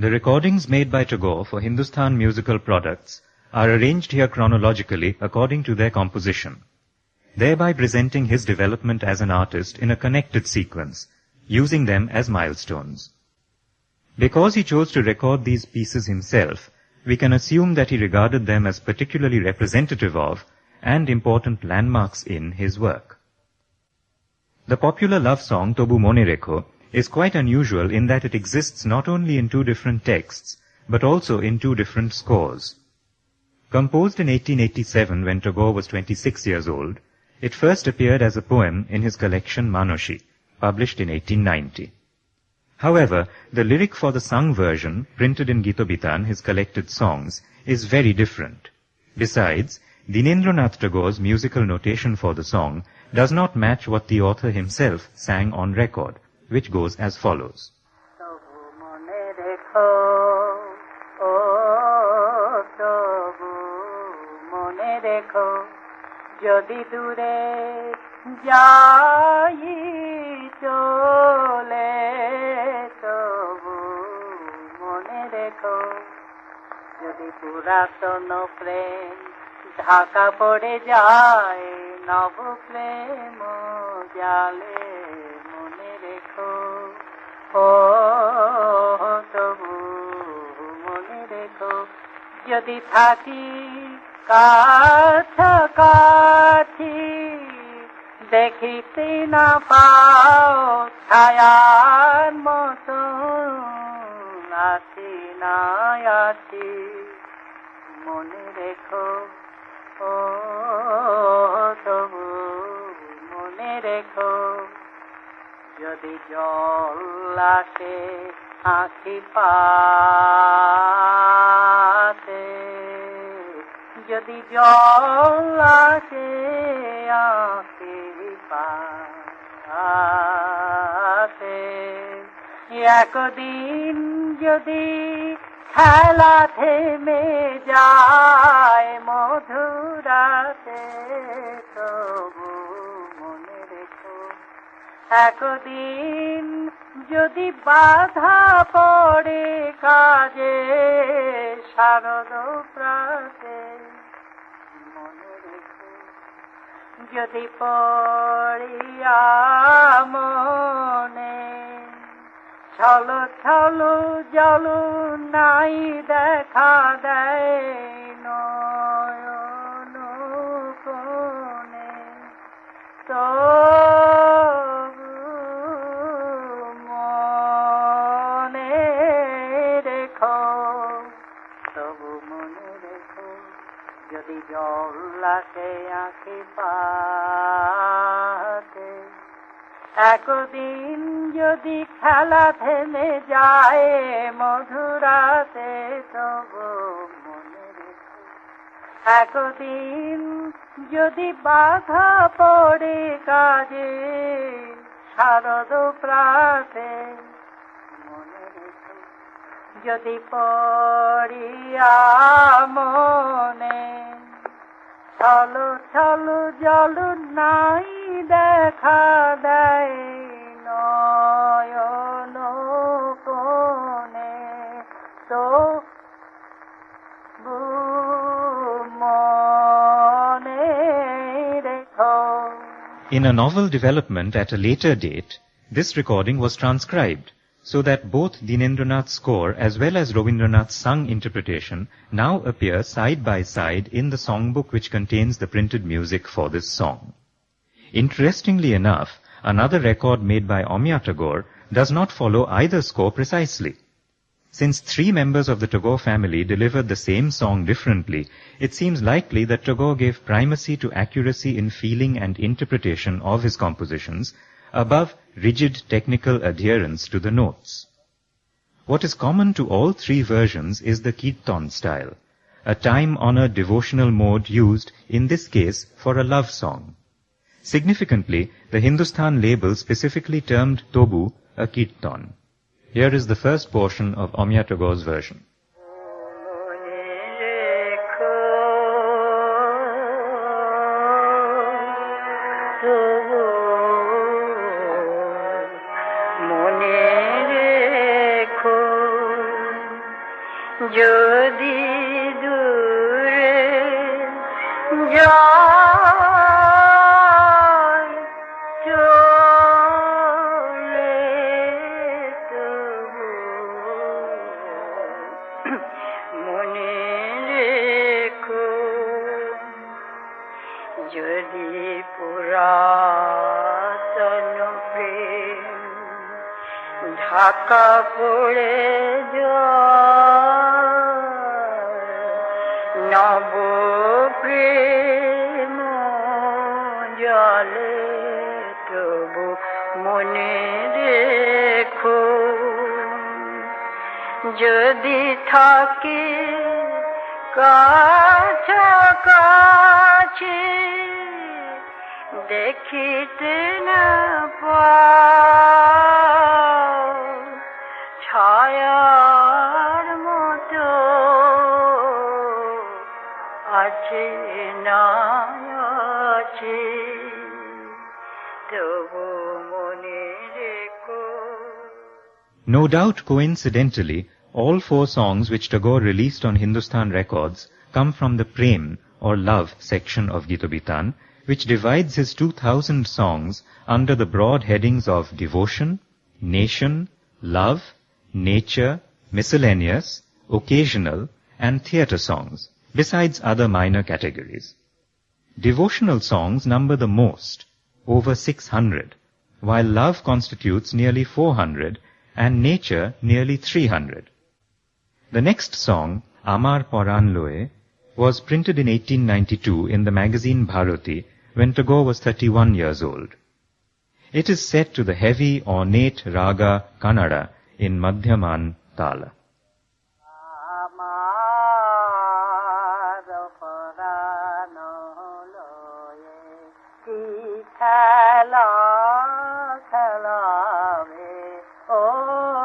The recordings made by Tagore for Hindustan Musical Products are arranged here chronologically according to their composition, thereby presenting his development as an artist in a connected sequence, using them as milestones. Because he chose to record these pieces himself, we can assume that he regarded them as particularly representative of and important landmarks in his work. The popular love song Tobu Monireko is quite unusual in that it exists not only in two different texts, but also in two different scores. Composed in 1887 when Tagore was 26 years old, it first appeared as a poem in his collection Manoshi, published in 1890. However, the lyric for the sung version, printed in Gitobitan, his collected songs, is very different. Besides, Dinindranath Tagore's musical notation for the song does not match what the author himself sang on record, which goes as follows. যদি দূরে যাই চলে তবু মনে রেখো যদি পুরাতন প্রেম ঢাকা পড়ে যায় নব প্রেম জালে তবু মনে রেখো যদি থাকি কাছি দেখিতে না পাও ছায়ার মতো আছি না আছি মনে রেখো ও তবু মনে রেখো যদি জল আসে আঁখি পাতে যদি জল্লাসে আঁখি পাতে একদিন যদি খেলা থেমে যায় মধুরাতে তবু একদিন যদি বাধা পড়ে কাজে শারদ প্রাতে যদি পড়িয়া মনে ছল ছলো জল নাই দেখা দেয় নয় কোণে তো তাকে আঁকি পাতে একদিন যদি খেলা থেমে যায় মধুরাতে তবু মনে রেখে একদিন যদি বাধা পড়ে কাজে শারদ প্রাতে মনে রেখে যদি পড়িয়া মনে জল নাই দেখা দেয় নয়ন তো In a novel development at a later date, this recording was transcribed so that both Dinendranath's score as well as Rovindranath's sung interpretation now appear side by side in the songbook which contains the printed music for this song. Interestingly enough, another record made by Omya Tagore does not follow either score precisely. Since three members of the Tagore family delivered the same song differently, it seems likely that Tagore gave primacy to accuracy in feeling and interpretation of his compositions above rigid technical adherence to the notes. What is common to all three versions is the kirtan style, a time-honored devotional mode used, in this case, for a love song. Significantly, the Hindustan label specifically termed tobu a kirtan. Here is the first portion of Omya Tagore's version. জলে তবু মনে রেখো যদি থাকে কাছে দেখিতে না ছায়ার মতো আছে No doubt coincidentally, all four songs which Tagore released on Hindustan Records come from the Prem or Love section of Gitobitan, which divides his 2000 songs under the broad headings of devotion, nation, love, nature, miscellaneous, occasional, and theatre songs, besides other minor categories. Devotional songs number the most, over 600, while love constitutes nearly 400 and nature nearly 300. The next song, Amar Poran Loe, was printed in 1892 in the magazine Bharati when Tagore was 31 years old. It is set to the heavy, ornate raga Kannada in Madhyaman Tala.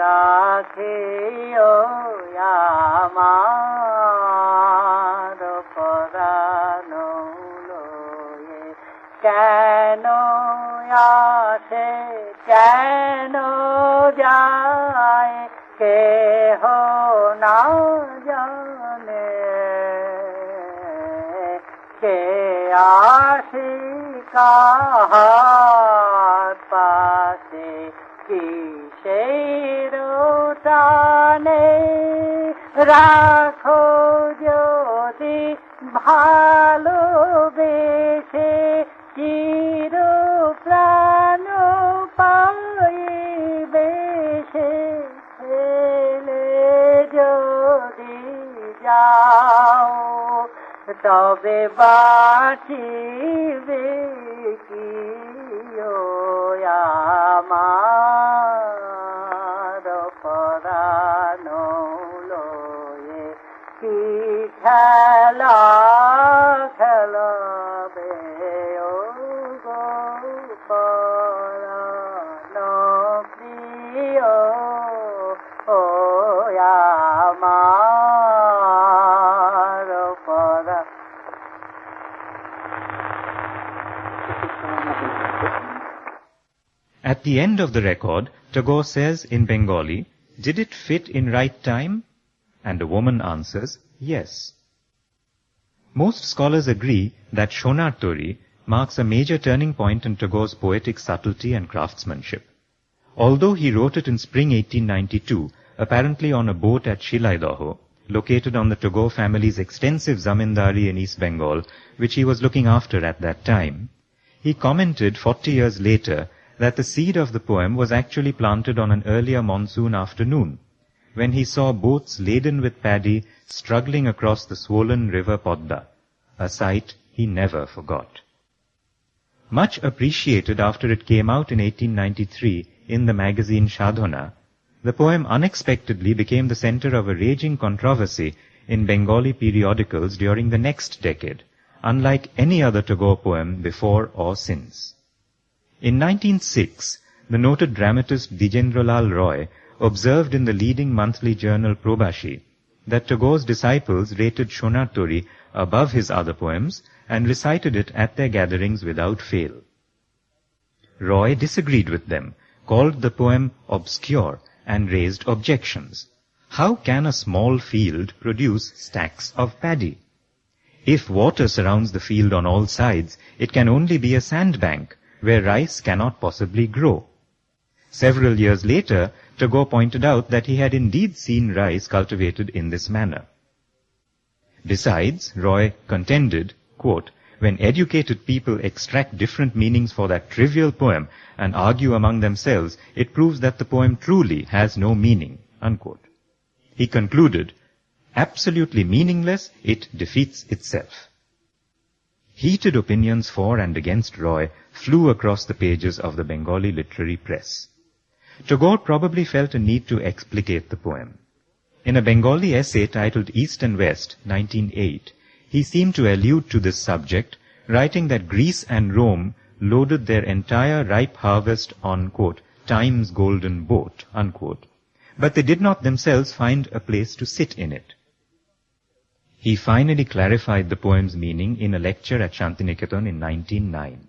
রাখিও আমার পরাণ লয়ে কেন আসে কেন যায় কে হো না জানে কে আসি কাহার পাশে কি কিসের টানে রাখো যদি ভালোবেসে চির তবে বাঁচিবে কি আমার পরাণ লয়ে কি খেলা At the end of the record, Tagore says in Bengali, Did it fit in right time? And a woman answers, Yes. Most scholars agree that Shonartori marks a major turning point in Tagore's poetic subtlety and craftsmanship. Although he wrote it in spring 1892, apparently on a boat at Shilaidaho, located on the Tagore family's extensive zamindari in East Bengal, which he was looking after at that time. He commented 40 years later that the seed of the poem was actually planted on an earlier monsoon afternoon, when he saw boats laden with paddy struggling across the swollen river Podda, a sight he never forgot. Much appreciated after it came out in 1893 in the magazine Shadhana, the poem unexpectedly became the center of a raging controversy in Bengali periodicals during the next decade, unlike any other Tagore poem before or since. In 1906, the noted dramatist Dijendralal Roy observed in the leading monthly journal Probashi that Tagore's disciples rated Shonartori above his other poems and recited it at their gatherings without fail. Roy disagreed with them, called the poem obscure, and raised objections. How can a small field produce stacks of paddy? If water surrounds the field on all sides, it can only be a sandbank, where rice cannot possibly grow. Several years later, Tagore pointed out that he had indeed seen rice cultivated in this manner. Besides, Roy contended, quote, when educated people extract different meanings for that trivial poem and argue among themselves, it proves that the poem truly has no meaning. Unquote. He concluded, absolutely meaningless, it defeats itself. Heated opinions for and against Roy flew across the pages of the Bengali literary press. Tagore probably felt a need to explicate the poem. In a Bengali essay titled East and West, 1908, he seemed to allude to this subject, writing that Greece and Rome loaded their entire ripe harvest on, quote, time's golden boat, unquote, but they did not themselves find a place to sit in it. He finally clarified the poem's meaning in a lecture at Shantiniketan in 1909.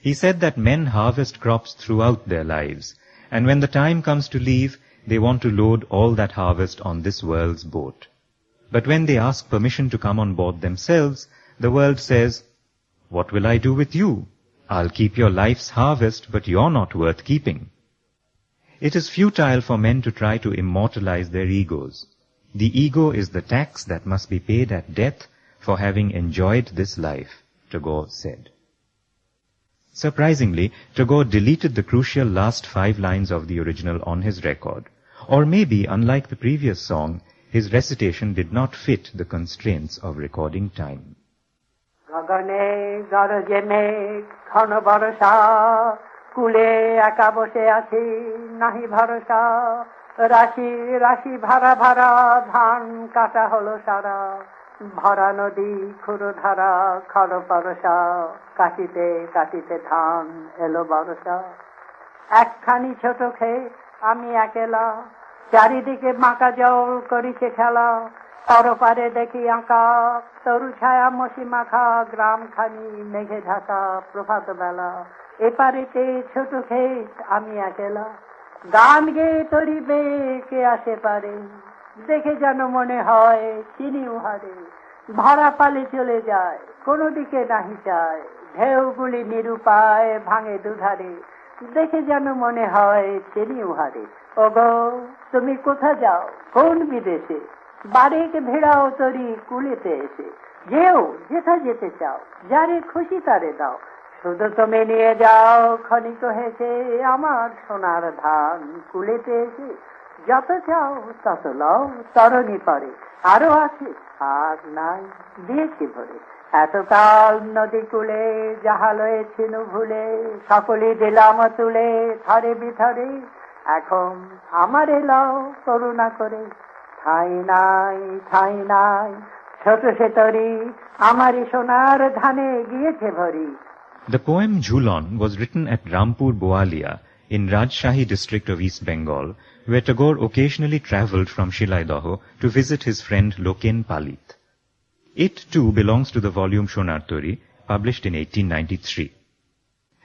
He said that men harvest crops throughout their lives, and when the time comes to leave, they want to load all that harvest on this world's boat. But when they ask permission to come on board themselves, the world says, What will I do with you? I'll keep your life's harvest, but you're not worth keeping. It is futile for men to try to immortalize their egos. The ego is the tax that must be paid at death for having enjoyed this life, Tagore said. Surprisingly, Tagore deleted the crucial last five lines of the original on his record. Or maybe, unlike the previous song, his recitation did not fit the constraints of recording time. গগনে গরজে মেঘ ঘন কুলে একা বসে আছি নাহি ভরসা রাশি রাশি ভাড়া ভাড়া ধান কাটা হলো সারা ভরা নদী ধারা খর পরসা কাটিতে কাটিতে ধান এলো বরসা একখানি ছোট খেয়ে আমি একেলা চারিদিকে মাকা জল করিছে খেলা পরপারে দেখি আঁকা তরু ছায়া মসি মাখা গ্রামখানি মেঘে ঢাকা প্রভাত বেলা এপারেতে ছোট খেয়ে আমি একেলা গান গেয়ে তরি কে আসে পারে দেখে যেন মনে হয় চিনি উহারে ভরা পালে চলে যায় কোনো দিকে নাহি চায় ঢেউগুলি নিরুপায় ভাঙে দুধারে দেখে যেন মনে হয় চিনি উহারে ওগো তুমি কোথা যাও কোন বিদেশে বাড়িকে ভেড়াও তরি কুলেতে এসে যেও যেথা যেতে চাও যারে খুশি তারে দাও শুধু তুমি নিয়ে যাও খনিক হেসে আমার সোনার ধান কুলেতে পেয়েছে যত চাও তত লও তরণী পরে আরো আছে আর নাই দিয়েছি ভরে এতকাল নদী কুলে যাহা লয়েছিল ভুলে সকলে দিলাম তুলে থরে বিথরে এখন আমারে এলাও করুণা করে ঠাই নাই ঠাই নাই ছোট সে তরি আমারই সোনার ধানে গিয়েছে ভরি The poem Jhulan was written at Rampur Boalia in Rajshahi district of East Bengal, where Tagore occasionally travelled from Shilaidaho to visit his friend Loken Palit. It too belongs to the volume Shonartori, published in 1893.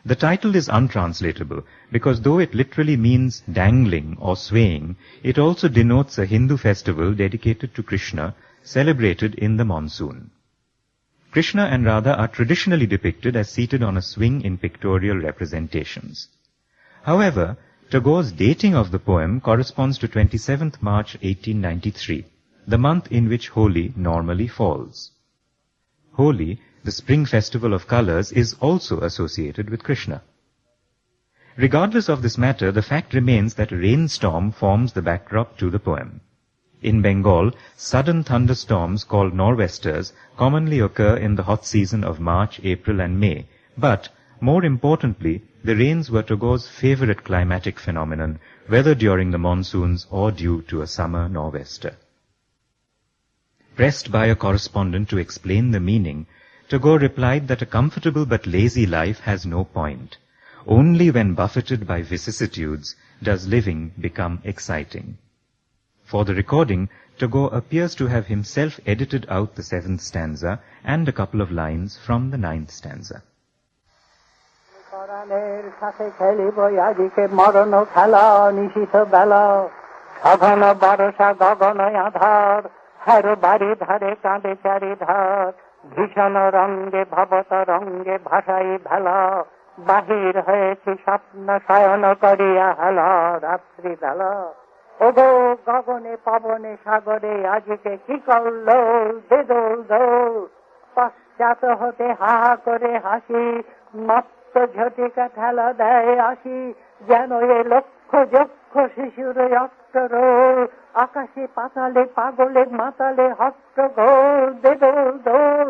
The title is untranslatable because though it literally means dangling or swaying, it also denotes a Hindu festival dedicated to Krishna celebrated in the monsoon. Krishna and Radha are traditionally depicted as seated on a swing in pictorial representations. However, Tagore's dating of the poem corresponds to 27th March 1893, the month in which Holi normally falls. Holi, the spring festival of colors, is also associated with Krishna. Regardless of this matter, the fact remains that a rainstorm forms the backdrop to the poem. In Bengal, sudden thunderstorms called nor'westers commonly occur in the hot season of March, April and May. But, more importantly, the rains were Tagore's favorite climatic phenomenon, whether during the monsoons or due to a summer nor'wester. Pressed by a correspondent to explain the meaning, Tagore replied that a comfortable but lazy life has no point. Only when buffeted by vicissitudes does living become exciting. For the recording, Tagore appears to have himself edited out the seventh stanza and a couple of lines from the ninth stanza. ভীষণ ভবত বাহির হয়েছি স্বপ্ন শয়ন করিয়া রাত্রি ওগো গগনে পাবনে সাগরে আজকে কি করলো বেদল দৌল হতে হা করে হাসি মাত্র ঝটিকা ঠেলা দেয় আসি যেন এ লক্ষ যক্ষ শিশুর অক্টর আকাশে পাতালে পাগলে মাতালে হস্ত গোল বেদল দৌল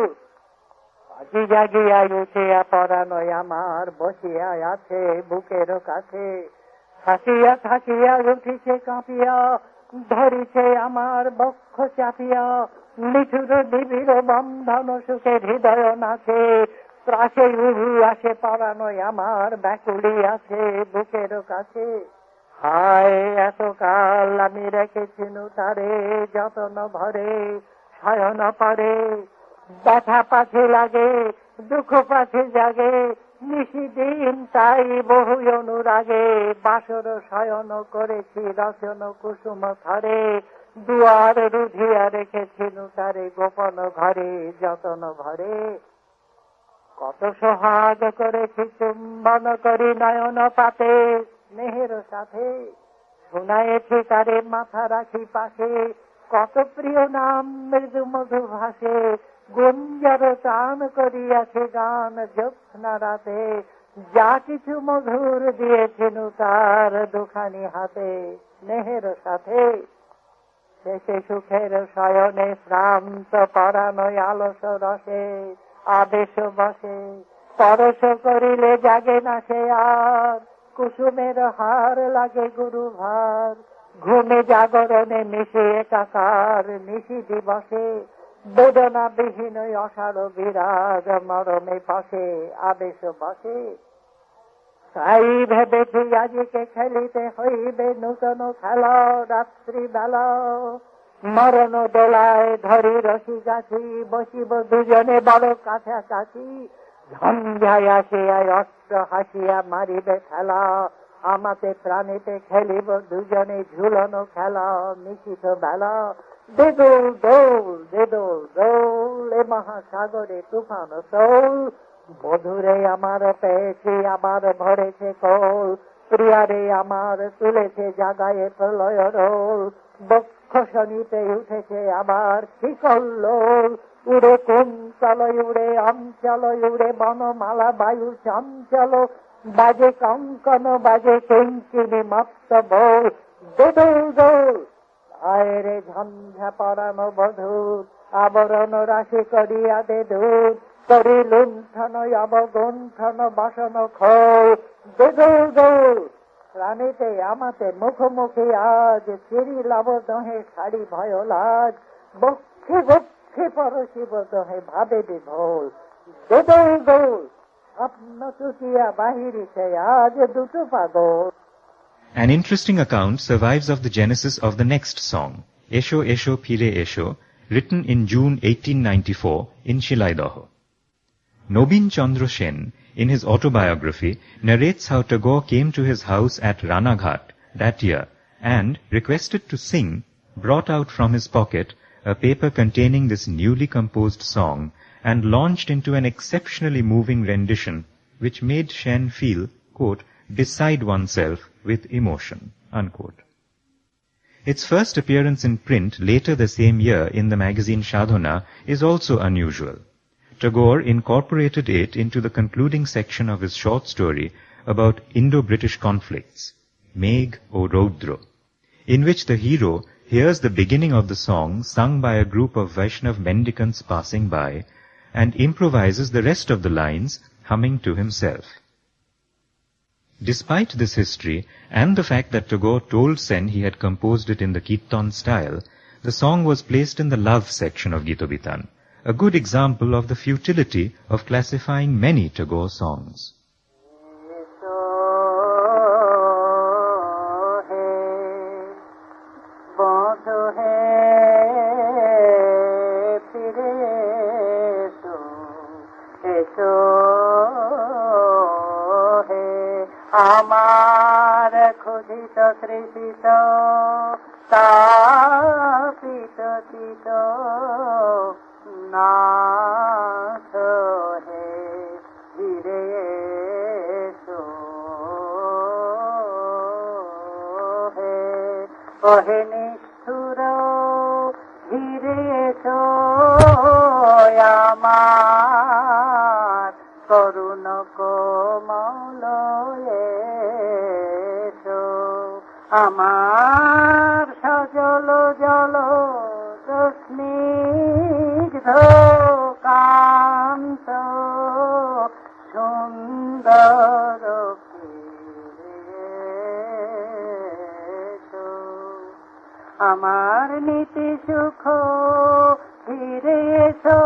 আজি জাগিয়ায় উঠিয়া পরানয় আমার বসিয়া আছে বুকের কাছে হাসিয়া থাকিয়া উঠিছে কাঁপিয়া ধরিছে আমার বক্ষ চাপিয়া মিঠুর নিবিড় বন্ধন সুখে হৃদয় নাচে ত্রাসে রুহু আসে পারানোই আমার ব্যাকুলি আছে বুকের কাছে হায় এতকাল আমি রেখেছি তারে যতন ভরে সায়না পারে ব্যথা পাছে লাগে দুঃখ পাছে জাগে নিশিদিন তাই বহু অনুরাগে বাসর শয়ন করেছি রচন কুসুম দুয়ার রুধিয়া রেখেছি তারে গোপন ঘরে যতন ঘরে কত সোহাগ করেছি চুম্বন করি নয়ন পাতে স্নেহের সাথে শোনায়েছি তারে মাথা রাখি পাশে কত প্রিয় নাম মৃদু মধু ভাসে গুঞ্জর টান করিয়াছে গান জ্যোৎস্না রাতে যা কিছু মধুর দিয়েছেন তার দুখানি হাতে নেহের সাথে শেষে সুখের শয়নে শ্রান্ত পরানয় আলস রসে আদেশ বসে পরশ করিলে জাগে না সে আর কুসুমের হার লাগে গুরু ভার ঘুমে জাগরণে মিশে একাকার নিশি দিবসে বেদনা বিহীন অসারো বিরাজ মরমে পাশে আবেশ বসে তাই ভেবে আজকে খেলিতে হইবে নূতন খেল রাত্রি বেল মরণ দোলায় ধরি রসি গাছি বসিব দুজনে বড় কাছা কাছি ঝঞ্ঝায় আসিয়া অস্ত্র হাসিয়া মারিবে খেল আমাতে প্রাণীতে খেলিব দুজনে ঝুলনো খেল মিশিত বেল বিগুল দোল বেদোল দোল এ মহাসাগরে তুফান সোল মধুরে আমার পেয়েছে আমার ভরেছে কোল প্রিয়ারে আমার তুলেছে জাগায় প্রলয় রোল বক্ষ শনিতে উঠেছে আমার শিকল লোল উড়ে কোন চল উড়ে আমচালয় উড়ে বনমালা বায়ু চামচাল বাজে কঙ্কন বাজে কিঙ্কিনি মত্ত বল দোল দোল আয়রে ঝঞ্ঝা পরাম বধূ আবরণ রাশি করিয়া দে ধূত করি লুণ্ঠন অবগুণ্ঠন বাসন খৌ প্রাণীতে আমাতে মুখোমুখি আজ চিরি লাভ দহে শাড়ি ভয় লাজ বক্ষে বক্ষে পরশিব দহে ভাবে বিভোল দেদৌ গৌ আপন চুটিয়া বাহিরিছে আজ দুটো পাগল An interesting account survives of the genesis of the next song, Esho Esho Pire Esho, written in June 1894 in Shilaidaho. Nobin Chandra Sen, in his autobiography, narrates how Tagore came to his house at Ranaghat that year and, requested to sing, brought out from his pocket a paper containing this newly composed song and launched into an exceptionally moving rendition which made Shen feel, quote, Beside oneself with emotion. Unquote. Its first appearance in print later the same year in the magazine Shadhana is also unusual. Tagore incorporated it into the concluding section of his short story about Indo-British conflicts, Meg o Rodro, in which the hero hears the beginning of the song sung by a group of Vaishnav mendicants passing by and improvises the rest of the lines, humming to himself. Despite this history, and the fact that Tagore told Sen he had composed it in the Kirtan style, the song was placed in the love section of Gitobitan, a good example of the futility of classifying many Tagore songs. প্রেষিত তাপিত চিত নাথ হে ধীরে হে কহে নিষ্ঠুর ধীরে আমার করুণ কোমল আমার সজল জল স্নিগ্ধ কান্ত সুন্দর আমার নীতি সুখ ফিরে তো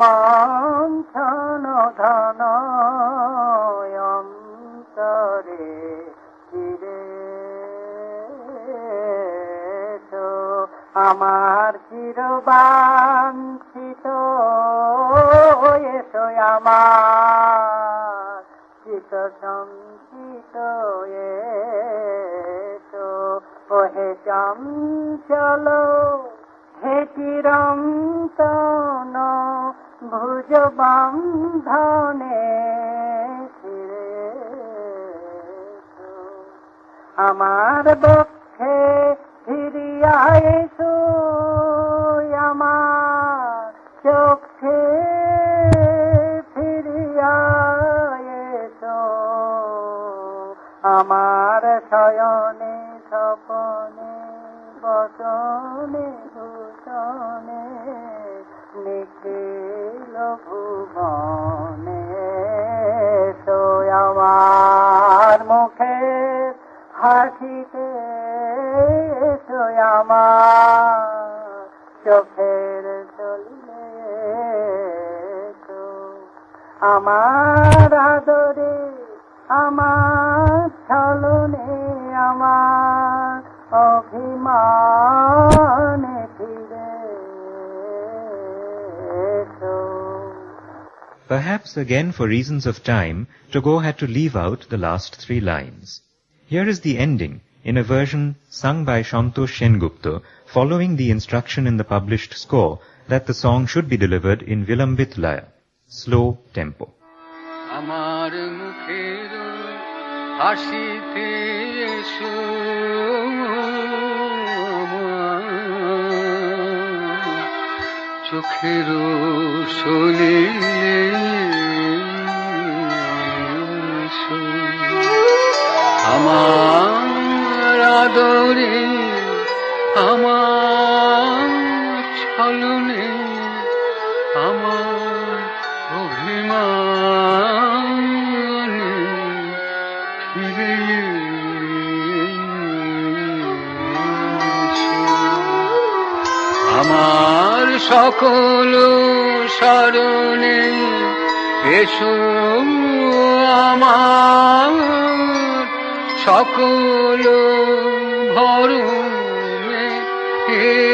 মাঞ্ছন ধনয়ন্তরে চিরে তো আমার চিরবাঞ্ছিত এসো আমার চিত সঞ্চিত এসো চম চলো হে চিরম চিরন্তন ভুজ বন্ধনে আমার দক্ষে ফিরিয়াইছো আমার চোখে ফিরিয়ায় আমার শয়নে সপনে বসনে ভূষণে নিখিল ভুবনে আমার মুখে হাসিতে আমার চোখের চলে আমার আদরে আমার ছলনে আমার অভিমান Perhaps again for reasons of time, Tagore had to leave out the last three lines. Here is the ending in a version sung by Shantosh Shengupta following the instruction in the published score that the song should be delivered in Vilambit Laya, slow tempo. আমার মুখের হাসিতে চোখের সলিলে আমার আদরে আমার সকল শরণে এসো আমার সকল ভরুমে হে